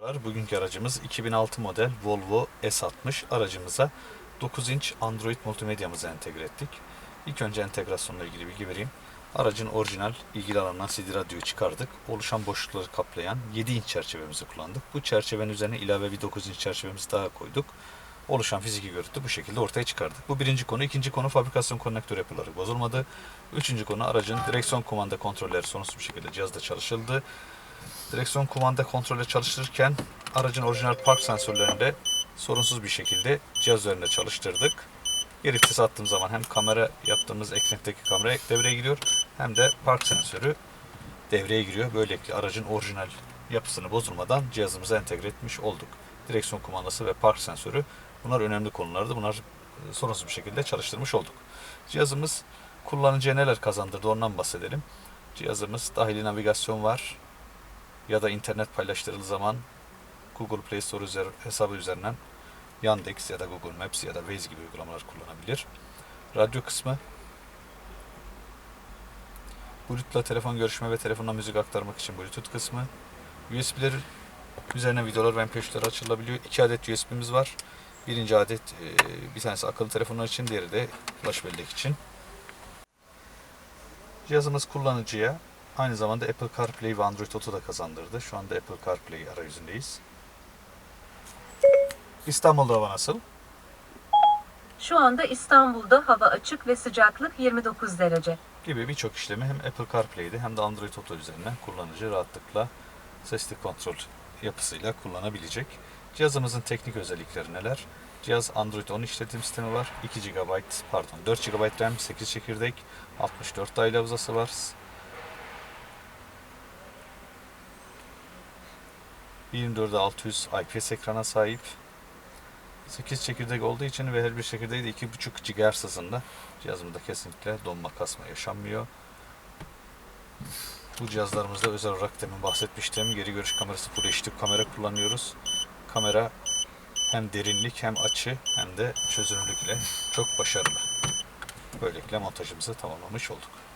Merhabalar. Bugünkü aracımız 2006 model Volvo S60 aracımıza 9 inç Android multimedyamızı entegre ettik. İlk önce entegrasyonla ilgili bilgi vereyim. Aracın orijinal ilgili alanından CD radyoyu çıkardık. Oluşan boşlukları kaplayan 7 inç çerçevemizi kullandık. Bu çerçevenin üzerine ilave bir 9 inç çerçevemizi daha koyduk. Oluşan fiziki görüntü bu şekilde ortaya çıkardık. Bu birinci konu. İkinci konu fabrikasyon konnektör yapıları bozulmadı. Üçüncü konu aracın direksiyon kumanda kontrolleri sorunsuz bir şekilde cihazda çalışıldı. Direksiyon kumanda kontrolü çalıştırırken aracın orijinal park sensörlerinde sorunsuz bir şekilde cihaz üzerinde çalıştırdık. Geri vites attığım zaman hem kamera yaptığımız ekranktaki kamera devreye giriyor hem de park sensörü devreye giriyor. Böylelikle aracın orijinal yapısını bozulmadan cihazımıza entegre etmiş olduk. Direksiyon kumandası ve park sensörü bunlar önemli konulardı. Bunlar e, sorunsuz bir şekilde çalıştırmış olduk. Cihazımız kullanıcıya neler kazandırdı ondan bahsedelim. Cihazımız dahili navigasyon var, ya da internet paylaştırıldığı zaman Google Play Store üzer, hesabı üzerinden Yandex ya da Google Maps ya da Waze gibi uygulamalar kullanabilir. Radyo kısmı Bluetooth'la telefon görüşme ve telefonla müzik aktarmak için Bluetooth kısmı. USB'leri üzerine videolar ve MP3'ler açılabiliyor. İki adet USB'miz var. Birinci adet e, bir tanesi akıllı telefonlar için, diğeri de flash bellek için. Cihazımız kullanıcıya aynı zamanda Apple CarPlay ve Android Auto da kazandırdı. Şu anda Apple CarPlay arayüzündeyiz. İstanbul'da hava nasıl? Şu anda İstanbul'da hava açık ve sıcaklık 29 derece. Gibi birçok işlemi hem Apple CarPlay'de hem de Android Auto üzerinden kullanıcı rahatlıkla sesli kontrol yapısıyla kullanabilecek. Cihazımızın teknik özellikleri neler? Cihaz Android 10 işletim sistemi var. 2 GB, pardon 4 GB RAM, 8 çekirdek, 64 dahili hafızası var. 24'e 600 IPS ekrana sahip. 8 çekirdek olduğu için ve her bir çekirdeği de 2.5 GHz hızında cihazımda kesinlikle donma kasma yaşanmıyor. Bu cihazlarımızda özel olarak demin bahsetmiştim. Geri görüş kamerası Full HD kamera kullanıyoruz. Kamera hem derinlik hem açı hem de çözünürlük ile çok başarılı. Böylelikle montajımızı tamamlamış olduk.